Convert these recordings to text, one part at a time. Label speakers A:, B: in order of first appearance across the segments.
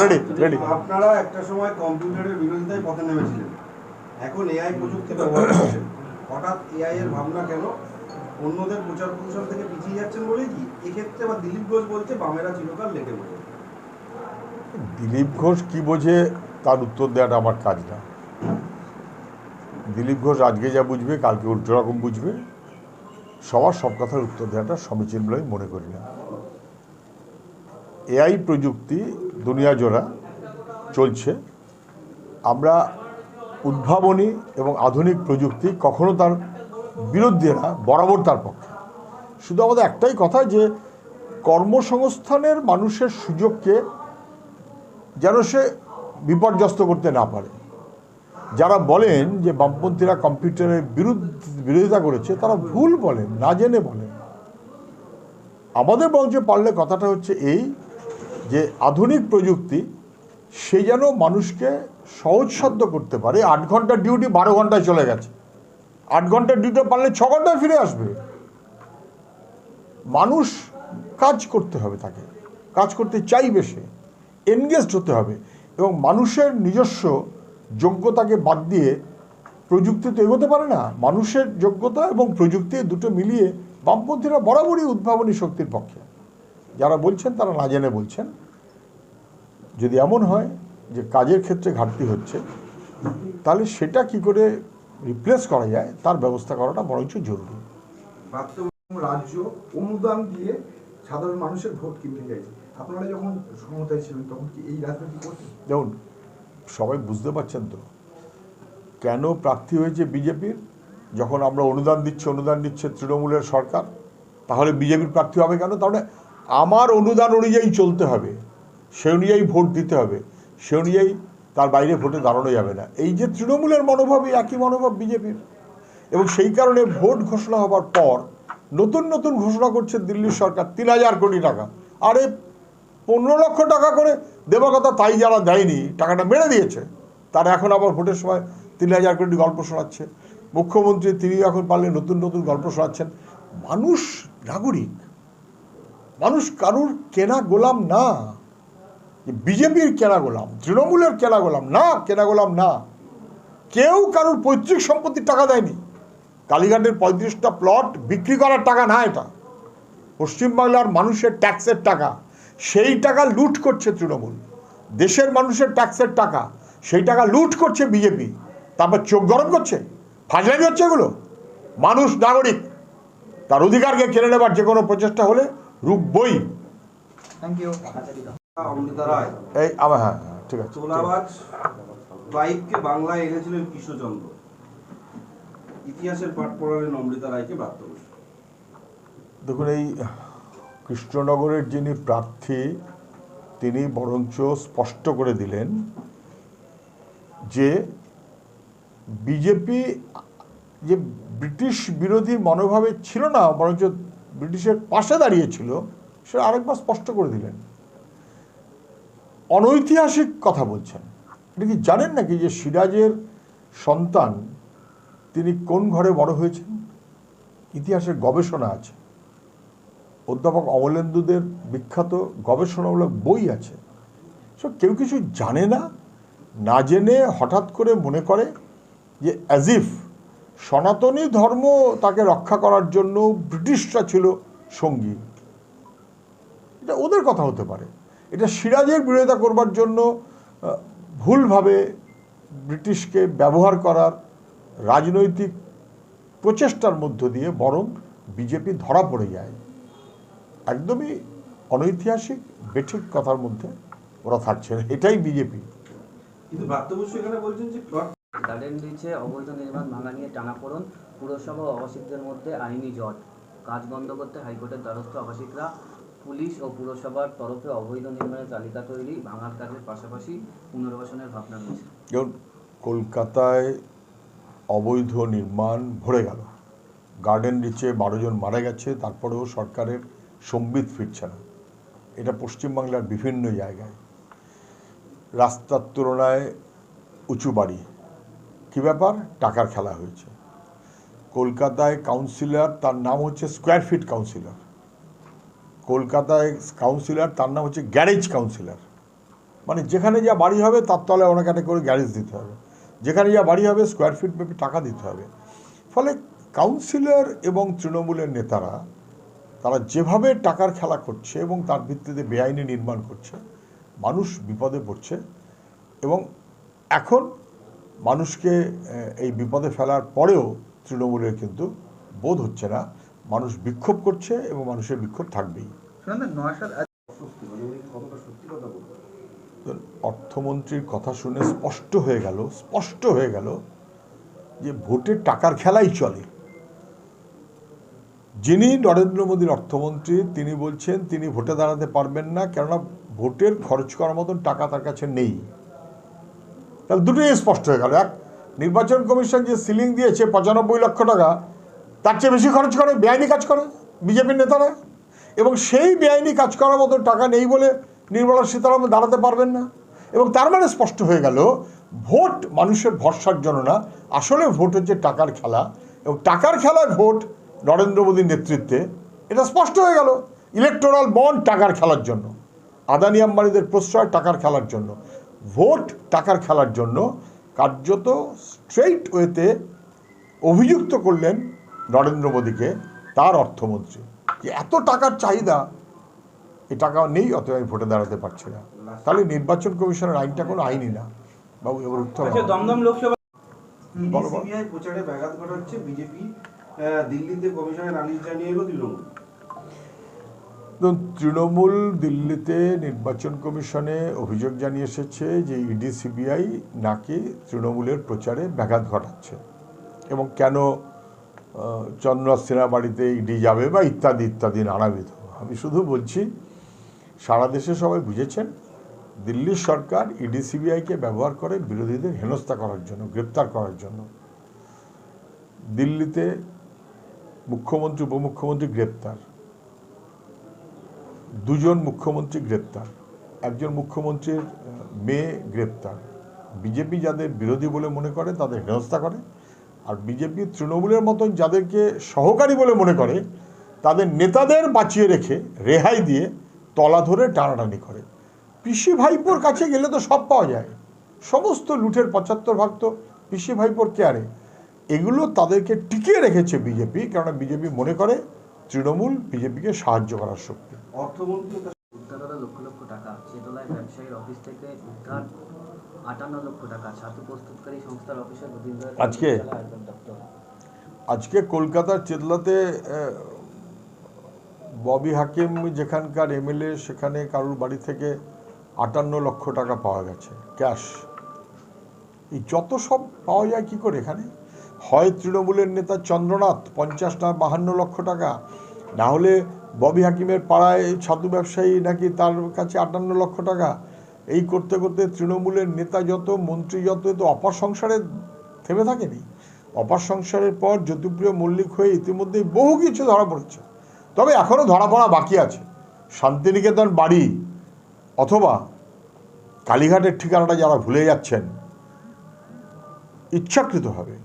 A: Ready ready
B: আপনারা একটা সময় কম্পিউটারের বিরোধিতায় পথে নেমেছিলেন। এখন এআই প্রযুক্তি ব্যবহার করছেন। হঠাৎ এআই এর ভাবনা কেন? অন্যদের প্রচার প্রসার থেকে পিছিয়ে যাচ্ছেন বলেই কি? এক্ষেত্রে আবার দিলীপ ঘোষ বলছে বামেরা চিরকাল লেটে বসে
A: দিলীপ ঘোষ কি বোঝে তার উত্তর দেওয়াটা আমার কাজ না। দিলীপ ঘোষ আজকে যা বুঝবে কালকে উল্টো রকম বুঝবে। সবার সব কথার উত্তর দেওয়াটা সমীচীন বলে আমি মনে করি না। এআই প্রযুক্তি দুনিয়া জোড়া চলছে। আমরা উদ্ভাবনী এবং আধুনিক প্রযুক্তি কখনো তার বিরুদ্ধে না, বরাবর তার পক্ষে। শুধু আমাদের একটাই কথা যে, কর্মসংস্থানের মানুষের সুযোগকে যেন সে বিপর্যস্ত করতে না পারে। যারা বলেন যে বামপন্থীরা কম্পিউটারের বিরুদ্ধ, বিরোধিতা করেছে, তারা ভুল বলেন, না জেনে বলেন। আমাদের বরঞ্চ পারলে কথাটা হচ্ছে এই যে আধুনিক প্রযুক্তি, সে যেন মানুষকে সহজসাধ্য করতে পারে। আট ঘণ্টার ডিউটি বারো ঘন্টায় চলে গেছে। আট ঘণ্টার ডিউটি পারলে ছ ঘন্টায় ফিরে আসবে। মানুষ কাজ করতে হবে তাকে। কাজ করতে চাইবে সে। এনগেজড হতে হবে। এবং মানুষের নিজস্ব যোগ্যতাকে বাদ দিয়ে প্রযুক্তি তো এগোতে পারে না। মানুষের যোগ্যতা এবং প্রযুক্তি দুটো মিলিয়ে বামপন্থীরা বরাবরই উদ্ভাবনী শক্তির পক্ষে। যারা বলছেন তারা না জেনে বলছেন। যদি এমন হয় যে কাজের ক্ষেত্রে ঘাটতি হচ্ছে তাহলে সেটা কি করে রিপ্লেস করা যায়? তার ব্যবস্থা করাটা বরঞ্চ জরুরি।
C: রাজ্য অনুদান দিয়ে সাধারণ মানুষের ভোট কিনতে চাইছে। আপনারা যখন ক্ষমতায় ছিলেন তখন কি এই রাজনীতি করতেন?
A: দেখুন সবাই বুঝতে পারছেন তো। কেন প্রার্থী হয়েছে বিজেপির? যখন আমরা অনুদান দিচ্ছি অনুদান দিচ্ছে তৃণমূলের সরকার তাহলে বিজেপির প্রার্থী হবে কেন? তাহলে আমার অনুদান অনুযায়ী চলতে হবে। সে অনুযায়ী ভোট দিতে হবে। সে অনুযায়ী তার বাইরে ভোটে দাঁড়ানো যাবে না। এই যে তৃণমূলের মনোভাবই একই মনোভাব বিজেপির। এবং সেই কারণে ভোট ঘোষণা হবার পর নতুন নতুন ঘোষণা করছে দিল্লির সরকার, তিন হাজার কোটি টাকা। আরে পনেরো লক্ষ টাকা করে দেওয়ার কথা তাই যারা দেয়নি, টাকাটা মেরে দিয়েছে। তারা এখন আবার ভোটের সময় তিন হাজার কোটি গল্প শোনাচ্ছে। মুখ্যমন্ত্রী তিনি এখন পারলে নতুন নতুন গল্প শোনাচ্ছেন। মানুষ নাগরিক। মানুষ কারুর কেনা গোলাম না। বিজেপির কেনা গোলাম, তৃণমূলের কেনা গোলাম, না, কেনা গোলাম না। কেউ কারোর পৈতৃক সম্পত্তির টাকা দেয়নি। কালীঘাটের পঁয়ত্রিশটা প্লট বিক্রি করার টাকা না এটা। পশ্চিমবাংলার মানুষের ট্যাক্সের টাকা। সেই টাকা লুট করছে তৃণমূল। দেশের মানুষের ট্যাক্সের টাকা। সেই টাকা লুট করছে বিজেপি। তারপর চোখ গরম করছে? ফাজলামি হচ্ছে এগুলো? মানুষ, নাগরিক, তার অধিকারকে কেড়ে নেবার যে কোনো প্রচেষ্টা হলে রুখবই
C: থ্যাংক ইউ
B: অমৃতা রায়
A: এই আমার হ্যাঁ ঠিক আছে। ঠিক
B: ক্লাইভকে বাংলায় এনেছিলেন কৃষ্ণচন্দ্র। ইতিহাসের পাঠ পড়ালেন অমৃতা রায়কে ব্রাত্য
A: দেখুন এই কৃষ্ণনগরের যিনি প্রার্থী তিনি বরঞ্চ স্পষ্ট করে দিলেন যে বিজেপি যে ব্রিটিশ বিরোধী মনোভাবে ছিল না বরঞ্চ ব্রিটিশের পাশে দাঁড়িয়েছিল সেটা আরেকবার স্পষ্ট করে দিলেন। অনৈতিহাসিক কথা বলছেন। এটা কি জানেন নাকি যে সিরাজের সন্তান, তিনি কোন ঘরে বড় হয়েছেন? ইতিহাসের গবেষণা আছে। অধ্যাপক অমলেন্দুদের বিখ্যাত গবেষণামূলক বই আছে। সো কেউ কিছু জানে না না জেনে হঠাৎ করে মনে করে যে অ্যাজিফ সনাতনী ধর্ম তাকে রক্ষা করার জন্য ব্রিটিশরা ছিল সঙ্গী। এটা ওদের কথা হতে পারে। এটা সিরাজের বিরোধিতা করবার জন্য ভুলভাবে ব্রিটিশকে ব্যবহার করার রাজনৈতিক প্রচেষ্টার মধ্য দিয়ে বরং বিজেপি ধরা পড়ে যায়। একদমই অনৈতিহাসিক বেঠিক কথার মধ্যে ওরা থাকছে না। এটাই বিজেপি।
B: কিন্তু ব্রাত্য এখানে বলছেন যে
D: গার্ডেন রিচে অবৈধ নির্মাণ ভাঙা নিয়ে টানাপোড়ন পুরসভা ও আবাসিকদের মধ্যে আইনি জট। কাজ বন্ধ করতে হাইকোর্টের দ্বারস্থ আবাসিকরা পুলিশ ও পুরসভার তরফে অবৈধ নির্মাণের তালিকা তৈরি ভাঙার কাজের পাশাপাশি পুনর্বাসনের ভাবনা রয়েছে।
A: যেমন কলকাতায় অবৈধ নির্মাণ ভরে গেল। গার্ডেন রিচে বারো জন মারা গেছে, তারপরেও সরকারের সম্বিত ফিরছে না। এটা পশ্চিমবাংলার বিভিন্ন জায়গায়। রাস্তার তুলনায় উঁচু বাড়ি। কী ব্যাপার? টাকার খেলা হয়েছে। কলকাতায় কাউন্সিলর তার নাম হচ্ছে স্কোয়ার ফিট কাউন্সিলর কলকাতায় কাউন্সিলর তার নাম হচ্ছে গ্যারেজ কাউন্সিলর মানে যেখানে যা বাড়ি হবে, তার তলায় ওনাকে একটা করে গ্যারেজ দিতে হবে। যেখানে যা বাড়ি হবে স্কোয়ার ফিট মেপে টাকা দিতে হবে। ফলে কাউন্সিলর এবং তৃণমূলের নেতারা, তারা যেভাবে টাকার খেলা করছে এবং তার ভিত্তিতে বেআইনি নির্মাণ করছে, মানুষ বিপদে পড়ছে এবং এখন মানুষকে এই বিপদে ফেলার পরেও তৃণমূলের কিন্তু বোধ হচ্ছে না। মানুষ বিক্ষোভ করছে এবং মানুষের বিক্ষোভ থাকবেই।
B: মানে
A: অর্থমন্ত্রীর কথা শুনে স্পষ্ট হয়ে গেল স্পষ্ট হয়ে গেল যে ভোটের টাকার খেলাই চলে। যিনি নরেন্দ্র মোদীর অর্থমন্ত্রী তিনি বলছেন তিনি ভোটে দাঁড়াতে পারবেন না কেননা ভোটের খরচ করার মতন টাকা তার কাছে নেই। তাহলে দুটোই স্পষ্ট হয়ে গেল। এক নির্বাচন কমিশন যে সিলিং দিয়েছে পঁচানব্বই লক্ষ টাকা তার চেয়ে বেশি খরচ করে, বেআইনি কাজ করে বিজেপির নেতারা। এবং সেই বেআইনি কাজ করার মতো টাকা নেই বলে নির্মলা সীতারামন দাঁড়াতে পারবেন না। এবং তার মানে স্পষ্ট হয়ে গেল, ভোট মানুষের ভরসার জন্য না, আসলে ভোট হচ্ছে টাকার খেলা। এবং টাকার খেলায় ভোট নরেন্দ্র মোদীর নেতৃত্বে, এটা স্পষ্ট হয়ে গেল ইলেকটোরাল বন্ড টাকার খেলার জন্য। আদানি আম্বানিদের প্রশ্রয় টাকার খেলার জন্য। ভোট টাকার খেলার জন্য কার্যত স্ট্রেইট ওয়েতে অভিযুক্ত করলেন নরেন্দ্র মোদীকে তার অর্থমন্ত্রী। যে এত টাকার চাহিদা এই টাকা নেই অতএব আমি ভোটে দাঁড়াতে পারছি না। তাহলে নির্বাচন কমিশনের আইনটা কোনো আইনই না। বাবু এবার উত্তর
E: আচ্ছা দমদম লোকসভা
A: বলো, বলো।
B: সিবিআই প্রচারে ব্যাঘাত ঘটাচ্ছে বিজেপি দিল্লিতে কমিশনে নালিশ জানিয়ে এলো তৃণমূল।
A: তৃণমূল দিল্লিতে নির্বাচন কমিশনে অভিযোগ জানিয়ে এসেছে যে ইডি সিবিআই নাকি তৃণমূলের প্রচারে ব্যাঘাত ঘটাচ্ছে। এবং কেন সিনহা বাড়িতে ইডি যাবে বা ইত্যাদি ইত্যাদি নানাবিধ আমি শুধু বলছি, সারা দেশে সবাই বুঝেছেন, দিল্লির সরকার ইডি সিবিআইকে ব্যবহার করে বিরোধীদের হেনস্থা করার জন্য, গ্রেপ্তার করার জন্য। দিল্লিতে মুখ্যমন্ত্রী, উপমুখ্যমন্ত্রী গ্রেপ্তার। দুজন মুখ্যমন্ত্রী গ্রেপ্তার। একজন মুখ্যমন্ত্রীর মেয়ে গ্রেপ্তার। বিজেপি যাদের বিরোধী বলে মনে করে, তাদের হেনস্থা করে। আর বিজেপি তৃণমূলের মতন যাদেরকে সহকারী বলে মনে করে, তাদের নেতাদের বাঁচিয়ে রেখে, রেহাই দিয়ে তলা ধরে টানাটানি করে। পিসি ভাইপোর কাছে গেলে তো সব পাওয়া যায়। সমস্ত লুঠের পঁচাত্তর ভাগ তো পিসি ভাইপোর কেয়ারে। এগুলো তাদেরকে টিকিয়ে রেখেছে বিজেপি, কেননা বিজেপি মনে করে তৃণমূল বিজেপিকে সাহায্য করার শক্তি।
B: অর্থমন্ত্রী
D: লক্ষ লক্ষ টাকা চেতলায় ব্যবসায়ীর অফিস থেকে উদ্ধার আটান্ন লক্ষ টাকা ছাতু প্রস্তুতকারী সংস্থার অফিসে
A: আজকে? আজকে কলকাতার চেতলাতে ববি হাকিম যেখানকার এমএলএ সেখানে কারুর বাড়ি থেকে আটান্ন লক্ষ টাকা পাওয়া গেছে ক্যাশ। এই যত সব পাওয়া যায় কি করে এখানে? হয় তৃণমূলের নেতা চন্দ্রনাথ পঞ্চাশ না বাহান্ন লক্ষ টাকা না হলে ববি হাকিমের পাড়ায় ছাতু ব্যবসায়ী নাকি তার কাছে আটান্ন লক্ষ টাকা এই করতে করতে তৃণমূলের নেতা যত মন্ত্রী যত তো অপার সংসারে থেমে থাকেনি। অপার সংসারের পর জ্যোতিপ্রিয় মল্লিক হয়ে ইতিমধ্যেই বহু কিছু ধরা পড়েছে। তবে এখনও ধরা পড়া বাকি আছে। শান্তিনিকেতন বাড়ি অথবা কালীঘাটের ঠিকানাটা যারা ভুলে যাচ্ছেন ইচ্ছাকৃতভাবে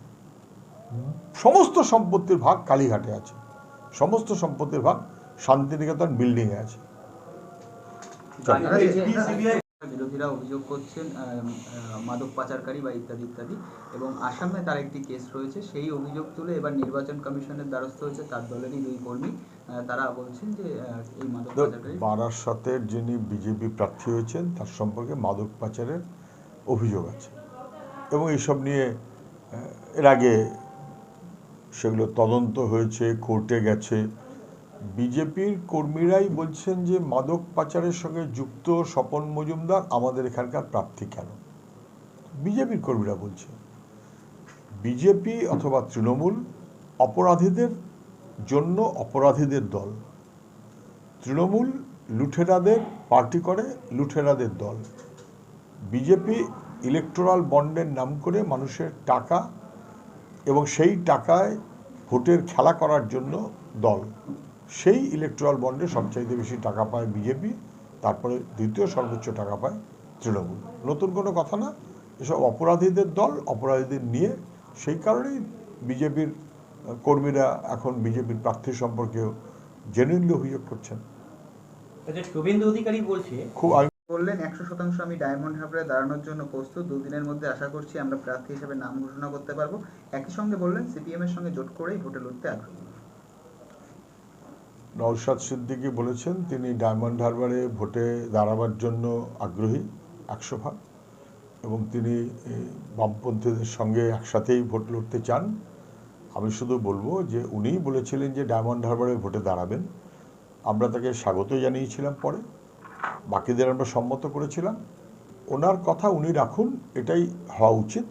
A: সমস্ত সম্পত্তির ভাগ কালীঘাটে আছে। সমস্ত সম্পত্তির ভাগ শান্তিনিকেতন বিল্ডিংয়ে আছে।
F: বিরোধীরা অভিযোগ করছেন মাদক পাচারকারী বা ইত্যাদি ইত্যাদি। এবং আসামে তার একটি কেস রয়েছে সেই অভিযোগ তুলে এবার নির্বাচন কমিশনের দ্বারস্থ হয়েছে তার দলেরই দুই কর্মী। তারা বলছেন যে এই মাদক পাচারকারী
A: বারাসতের যিনি বিজেপি প্রার্থী হয়েছেন তার সম্পর্কে মাদক পাচারের অভিযোগ আছে। এবং এইসব নিয়ে এর আগে সেগুলো তদন্ত হয়েছে কোর্টে গেছে। বিজেপির কর্মীরাই বলছেন যে মাদক পাচারের সঙ্গে যুক্ত স্বপন মজুমদার আমাদের এখানকার প্রার্থী কেন? বিজেপির কর্মীরা বলছে, বিজেপি অথবা তৃণমূল অপরাধীদের জন্য অপরাধীদের দল। তৃণমূল লুঠেরাদের পার্টি করে লুঠেরাদের দল। বিজেপি ইলেকটোরাল বন্ডের নাম করে মানুষের টাকা এবং সেই টাকায় ভোটের খেলা করার জন্য দল। সেই ইলেকটোরাল বন্ডে সবচাইতে বেশি টাকা পায় বিজেপি তারপরে দ্বিতীয় সর্বোচ্চ টাকা পায় তৃণমূল। নতুন কোনো কথা না এসব অপরাধীদের দল অপরাধীদের নিয়ে সেই কারণেই বিজেপির কর্মীরা এখন বিজেপির প্রার্থী সম্পর্কেও জেনুইনলি অভিযোগ করছেন।
E: আচ্ছা শুভেন্দু অধিকারী বলছে
A: খুব
F: বললেন একশো শতাংশ আমি ডায়মন্ড দাঁড়ানোর জন্য প্রস্তুত। দুদিনের মধ্যে আশা করছি আমরা প্রার্থী হিসেবে নাম ঘোষণা করতে পারব। একই সঙ্গে বললেন সিপিএম এর সঙ্গে জোট করেই ভোটে লড়তে আগ্রহী।
A: নওশাদ সিদ্দিকী বলেছেন, তিনি ডায়মন্ড হারবারে ভোটে দাঁড়াবার জন্য আগ্রহী একশো ভাগ এবং তিনি বামপন্থীদের সঙ্গে একসাথেই ভোট লড়তে চান। আমি শুধু বলব যে উনিই বলেছিলেন যে, ডায়মন্ড হারবারে ভোটে দাঁড়াবেন। আমরা তাকে স্বাগত জানিয়েছিলাম পরে, বাকিদের আমরা সম্মত করেছিলাম। ওনার কথা উনি রাখুন, এটাই হওয়া উচিত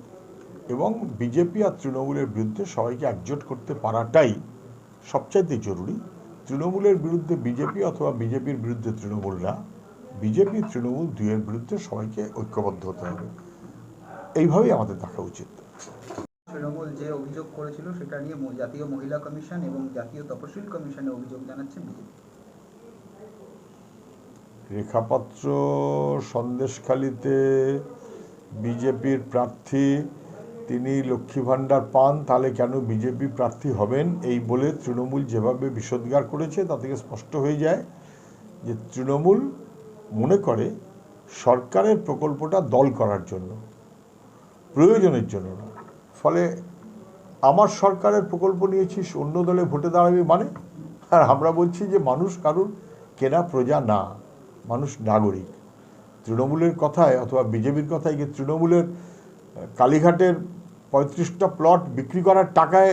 A: এবং বিজেপি আর তৃণমূলের বিরুদ্ধে সবাইকে একজোট করতে পারাটাই সবচাইতে জরুরি। তৃণমূলের বিরুদ্ধে বিজেপি অথবা বিজেপির বিরুদ্ধে তৃণমূল না বিজেপি তৃণমূল দুইয়ের বিরুদ্ধে সবাইকে ঐক্যবদ্ধ হতে হবে। এইভাবেই আমাদের দেখা উচিত।
F: তৃণমূল যে অভিযোগ করেছিল সেটা নিয়ে জাতীয় মহিলা কমিশন এবং জাতীয় তপশিল কমিশনে অভিযোগ জানাচ্ছে বিজেপি
A: রেখাপাত্র সন্দেশখালিতে বিজেপির প্রার্থী তিনি লক্ষ্মী ভাণ্ডার পান, তাহলে কেন বিজেপি প্রার্থী হবেন? এই বলে তৃণমূল যেভাবে বিষোদ্গার করেছে, তা থেকে স্পষ্ট হয়ে যায় যে তৃণমূল মনে করে সরকারের প্রকল্পটা দল করার জন্য, প্রয়োজনের জন্য না। ফলে আমার সরকারের প্রকল্প নিয়েছিস অন্য দলে ভোটে দাঁড়াবি মানে? আর আমরা বলছি যে মানুষ কারুর কেনা প্রজা না, মানুষ নাগরিক। তৃণমূলের কথায় অথবা বিজেপির কথায় গিয়ে তৃণমূলের কালীঘাটের পঁয়ত্রিশটা প্লট বিক্রি করার টাকায়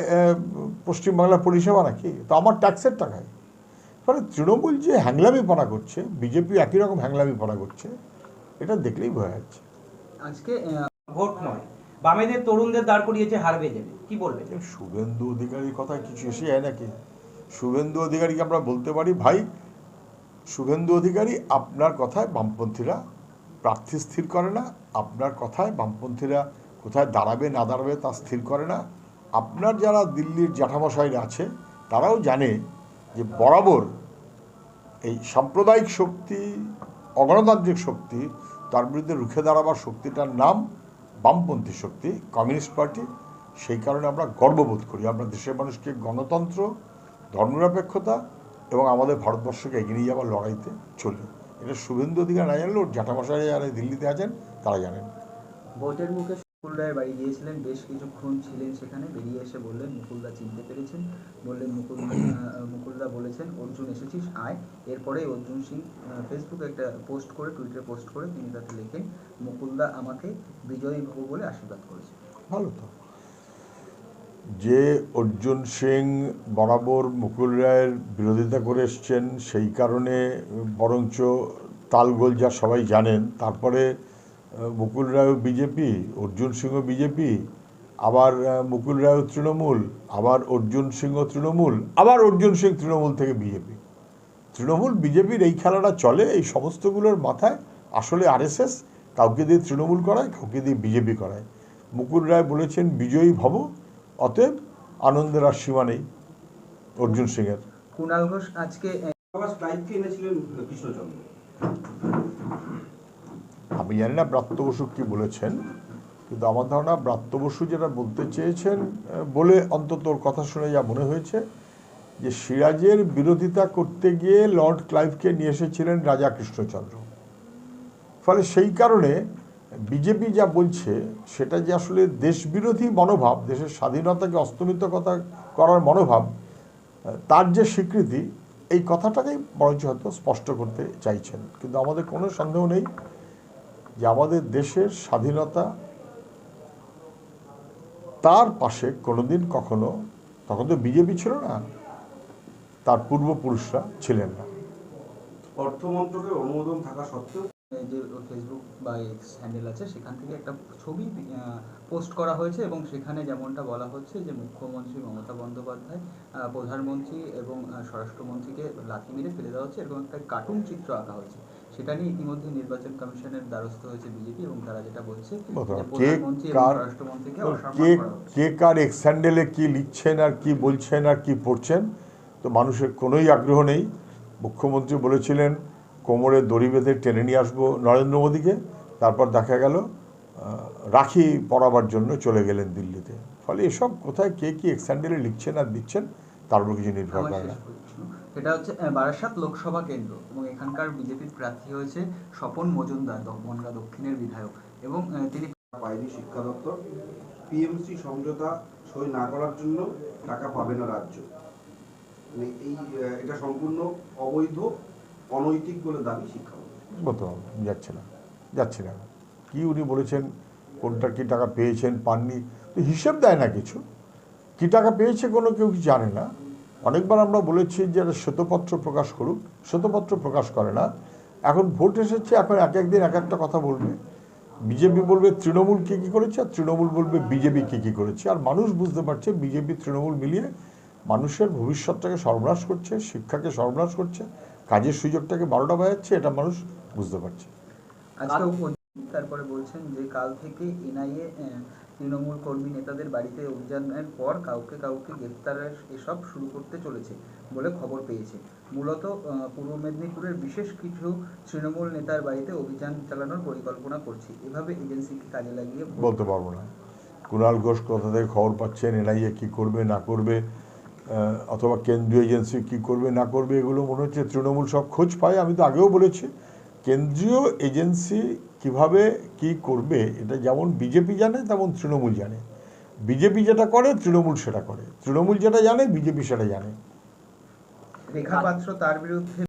A: পশ্চিমবাংলার পরিষেবা নাকি? তো আমার ট্যাক্সের টাকায়। ফলে তৃণমূল যে হ্যাংলামিপনা করছে বিজেপি একই রকম হ্যাংলামিপনা করছে এটা দেখলেই বোঝা যাচ্ছে।
F: আজকে
E: ভোট নয়। বামেদের তরুণদের দাঁড় করিয়েছে হারবে যাবে কি বলবেন?
A: শুভেন্দু অধিকারীর কথা কিছু এসে যায় নাকি? শুভেন্দু অধিকারীকে আমরা বলতে পারি ভাই শুভেন্দু অধিকারী আপনার কথায় বামপন্থীরা প্রার্থী স্থির করে না। আপনার কথায় বামপন্থীরা কোথায় দাঁড়াবে, না দাঁড়াবে তা স্থির করে না। আপনার যারা দিল্লির জ্যাঠামশাইরা আছে, তারাও জানে যে বরাবর এই সাম্প্রদায়িক শক্তি, অগণতান্ত্রিক শক্তি, তার বিরুদ্ধে রুখে দাঁড়াবার শক্তিটার নাম বামপন্থী শক্তি, কমিউনিস্ট পার্টি। সেই কারণে আমরা গর্ববোধ করি। আমরা দেশের মানুষকে গণতন্ত্র, ধর্মনিরপেক্ষতা এবং আমাদের ভারতবর্ষকে এগিয়ে নিয়ে যাওয়ার লড়াইতে চলি। এটা শুভেন্দু অধিকার না জানলেও জ্যাঠামশাই যারা দিল্লিতে আছেন, তারা জানেন।
D: ভোটের মুখে
F: মুকুল রায়ের বাড়ি গিয়েছিলেন বেশ কিছুক্ষণ ছিলেন সেখানে বেরিয়ে এসে বললেন মুকুলদা চিনতে পেরেছেন? বললেন মুকুল মুকুলদা বলেছেন অর্জুন এসেছিস? আয়। এরপরে অর্জুন সিং ফেসবুকে একটা পোস্ট করে টুইটারে পোস্ট করে তিনি তাতে লেখেন মুকুলদা আমাকে বিজয়ী ভব বলে আশীর্বাদ করেছে।
A: ভালো তো। যে অর্জুন সিং বরাবর মুকুল রায়ের বিরোধিতা করে এসছেন সেই কারণে বরঞ্চ তালগোল যা সবাই জানেন তারপরে মুকুল রায় বিজেপি অর্জুন সিংহ বিজেপি আবার মুকুল রায় তৃণমূল আবার অর্জুন সিংহ তৃণমূল আবার অর্জুন সিং তৃণমূল থেকে বিজেপি। তৃণমূল বিজেপির এই খেলাটা চলে এই সমস্তগুলোর মাথায় আসলে আরএসএস কাউকে দিয়ে তৃণমূল করায় কাউকে দিয়ে বিজেপি করায়। মুকুল রায় বলেছেন বিজয়ী ভব অতএব আনন্দের আর সীমা নেই। অর্জুন সিংয়ের।
F: কুণাল ঘোষ আজকে
B: এনেছিলেন কৃষ্ণচন্দ্র।
A: আমি জানি না ব্রাত্য বসু কী বলেছেন? কিন্তু আমার ধারণা ব্রাত্য বসু যেটা বলতে চেয়েছেন বলে অন্তত ওর কথা শুনে যা মনে হয়েছে, যে সিরাজের বিরোধিতা করতে গিয়ে লর্ড ক্লাইভকে নিয়ে এসেছিলেন রাজা কৃষ্ণচন্দ্র। ফলে সেই কারণে বিজেপি যা বলছে, সেটা যে আসলে দেশবিরোধী মনোভাব, দেশের স্বাধীনতাকে অস্তমিত কথা করার মনোভাব, তার যে স্বীকৃতি, এই কথাটাকেই বরঞ্চ হয়তো স্পষ্ট করতে চাইছেন। কিন্তু আমাদের কোনো সন্দেহ নেই যে আমাদের দেশের স্বাধীনতা তার পাশে কোনোদিন কখনো তখন তো বিজেপি ছিল না তার পূর্বপুরুষরা ছিলেন না।
B: অর্থ মন্ত্রকের অনুমোদন থাকা সত্ত্বেও
F: যে ফেসবুক বা এক্স হ্যান্ডেল আছে সেখান থেকে একটা ছবি পোস্ট করা হয়েছে এবং সেখানে যেমনটা বলা হচ্ছে যে মুখ্যমন্ত্রী মমতা বন্দ্যোপাধ্যায় প্রধানমন্ত্রী এবং স্বরাষ্ট্রমন্ত্রীকে লাথি মেরে ফেলে দেওয়া হচ্ছে এরকম একটা কার্টুন চিত্র আঁকা হয়েছে। সেটা নিয়ে ইতিমধ্যে নির্বাচন কমিশনের দ্বারস্থ হয়েছে বিজেপি এবং তারা যেটা বলছে
A: কে কার
F: স্বরাষ্ট্রমন্ত্রীকে
A: কে
F: অসম্মান করা হচ্ছে।
A: কে লিখছেন আর কি বলছেন আর কি পড়ছেন? তো মানুষের কোনোই আগ্রহ নেই। মুখ্যমন্ত্রী বলেছিলেন কোমরে দড়ি বেঁধে টেনে নিয়ে আসব নরেন্দ্র মোদীকে। তারপর দেখা গেল রাখি পড়াবার জন্য চলে গেলেন দিল্লিতে। ফলে এসব কোথায় কে কি এক্স হ্যান্ডেলে লিখছেন আর দিচ্ছেন তার উপর কিছু নির্ভর করে না।
F: সেটা হচ্ছে বারাসাত লোকসভা কেন্দ্র এবং এখানকার বিজেপির প্রার্থী হয়েছে স্বপন মজুমদার বনগাঁ দক্ষিণের বিধায়ক এবং তিনি
B: পায়নি শিক্ষা দপ্তর। পিএমসি সমঝোতা সই না করার জন্য টাকা পাবে না রাজ্য। মানে এই এটা সম্পূর্ণ অবৈধ অনৈতিক বলে দাবি শিক্ষামন্ত্রী
A: বলতে হবে যাচ্ছে না যাচ্ছে না। কি উনি বলেছেন কোনটা কি টাকা পেয়েছেন পাননি তো হিসেব দেয় না কিছু। কি টাকা পেয়েছে কোনো কেউ কি জানে না। অনেকবার আমরা বলেছি যে শ্বেতপত্র প্রকাশ করুক, শ্বেতপত্র প্রকাশ করে না। এখন ভোট এসেছে, এখন এক একদিন এক একটা কথা বলবে। বিজেপি বলবে তৃণমূল কী কী করেছে, আর তৃণমূল বলবে বিজেপি কী কী করেছে। আর মানুষ বুঝতে পারছে বিজেপি, তৃণমূল মিলিয়ে মানুষের ভবিষ্যৎটাকে সর্বনাশ করছে, শিক্ষাকে সর্বনাশ করছে, কাজের সুযোগটাকে বারোটা বাজাচ্ছে, এটা মানুষ বুঝতে পারছে।
F: তারপরে বলছেন যে কাল থেকে এনআইএ তৃণমূল কর্মী নেতাদের বাড়িতে অভিযানের পর কাউকে কাউকে গ্রেপ্তারের এসব শুরু করতে চলেছে বলে খবর পেয়েছে। মূলত পূর্ব মেদিনীপুরের বিশেষ কিছু তৃণমূল নেতার বাড়িতে অভিযান চালানোর পরিকল্পনা করছে। এভাবে এজেন্সিকে কাজে লাগিয়ে
A: বলতে পারব না। কুণাল ঘোষ কোথা থেকে খবর পাচ্ছেন? এনআইএ কী করবে, না করবে? অথবা কেন্দ্রীয় এজেন্সি কী করবে, না করবে, এগুলো মনে হচ্ছে তৃণমূল সব খোঁজ পায়। আমি তো আগেও বলেছি, কেন্দ্রীয় এজেন্সি কীভাবে কি করবে, এটা যেমন বিজেপি জানে, তেমন তৃণমূল জানে। বিজেপি যেটা করে, তৃণমূল সেটা করে। তৃণমূল যেটা জানে, বিজেপি সেটা জানে।
F: রেখা পাত্র তার বিরুদ্ধে